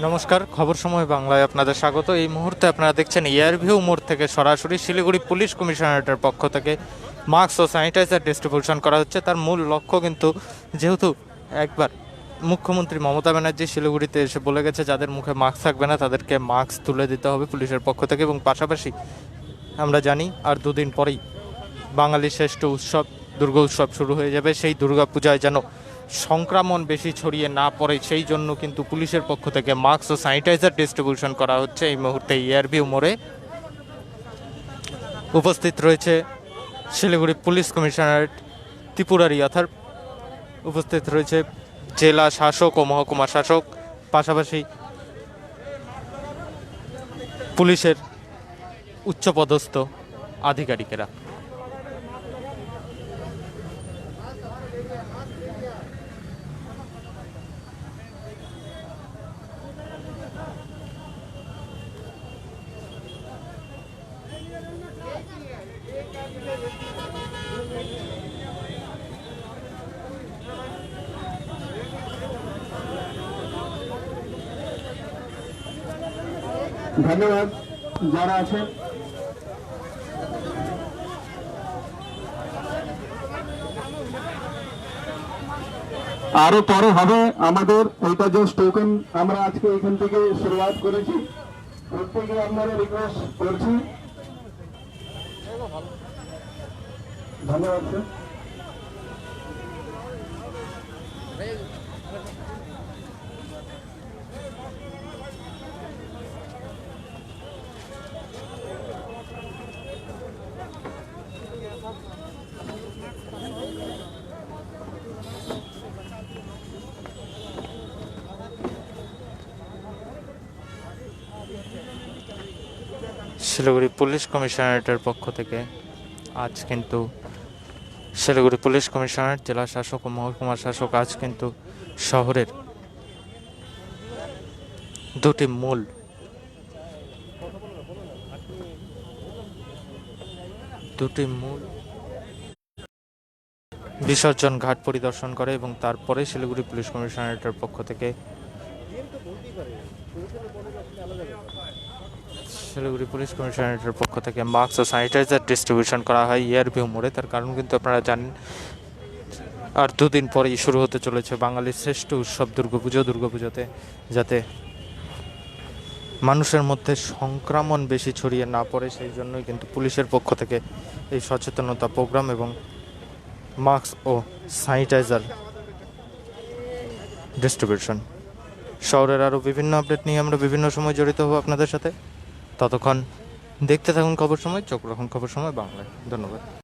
নমস্কার, খবর সময় বাংলায় আপনাদের স্বাগত। এই মুহূর্তে আপনারা দেখছেন এয়ারভিউ মোড় থেকে সরাসরি শিলিগুড়ি পুলিশ কমিশনারেটের পক্ষ থেকে মাস্ক ও স্যানিটাইজার ডিস্ট্রিবিউশন করা হচ্ছে। তার মূল লক্ষ্য কিন্তু যেহেতু একবার মুখ্যমন্ত্রী মমতা ব্যানার্জি শিলিগুড়িতে এসে বলে গেছে, যাদের মুখে মাস্ক থাকবে না তাদেরকে মাস্ক তুলে দিতে হবে পুলিশের পক্ষ থেকে এবং পাশাপাশি আমরা জানি আর দুদিন পরেই বাঙালির শ্রেষ্ঠ উৎসব দুর্গা উৎসব শুরু হয়ে যাবে। সেই দুর্গা পূজায় যেন সংক্রমণ বেশি ছড়িয়ে না পড়ে, সেই জন্য কিন্তু পুলিশের পক্ষ থেকে মাস্ক ও স্যানিটাইজার ডিস্ট্রিবিউশন করা হচ্ছে। এই মুহূর্তে ইয়ারভিউ মোড়ে উপস্থিত রয়েছে শিলিগুড়ি পুলিশ কমিশনারেট ত্রিপুরারি অর্থাৎ উপস্থিত রয়েছে জেলা শাসক ও মহকুমা শাসক, পাশাপাশি পুলিশের উচ্চপদস্থ আধিকারিকেরা। ধন্যবাদ যারা আছেন। আরও পরে হবে আমাদের এটা জাস্ট টোকেন আমরা আজকে এখান থেকে শুরুয়াত করেছি। প্রত্যেকে আপনারা রিকোয়েস্ট করছি। ধন্যবাদ স্যার শিলিগুড়ি পুলিশ কমিশনারেটের পক্ষ থেকে আজ কিন্তু শিলিগুড়ি পুলিশ কমিশনারেট জেলা শাসক ও মহকুমা শাসক আজ কিন্তু শহরের দুটি মূল দুটি মূল বিসর্জন ঘাট পরিদর্শন করে এবং তারপরে শিলিগুড়ি পুলিশ কমিশনারেটের পক্ষ থেকে শিলিগুড়ি পুলিশ কমিশনারেটের পক্ষ থেকে মাস্ক ও স্যানিটাইজার ডিস্ট্রিবিউশন করা হয় ইয়ারভিউ মোড়ে তার কারণ কিন্তু আপনারা জানেন, আর দুদিন পরেই শুরু হতে চলেছে বাঙালির শ্রেষ্ঠ উৎসব দুর্গাপুজো দুর্গাপুজোতে যাতে মানুষের মধ্যে সংক্রমণ বেশি ছড়িয়ে না পড়ে, সেই জন্যই কিন্তু পুলিশের পক্ষ থেকে এই সচেতনতা প্রোগ্রাম এবং মাস্ক ও স্যানিটাইজার ডিস্ট্রিবিউশন। শহরের আরও বিভিন্ন আপডেট নিয়ে আমরা বিভিন্ন সময় জড়িত হব আপনাদের সাথে। ততক্ষণ দেখতে থাকুন খবর সময় চোখ রাখুন খবর সময় বাংলায়। ধন্যবাদ।